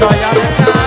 দয়ার না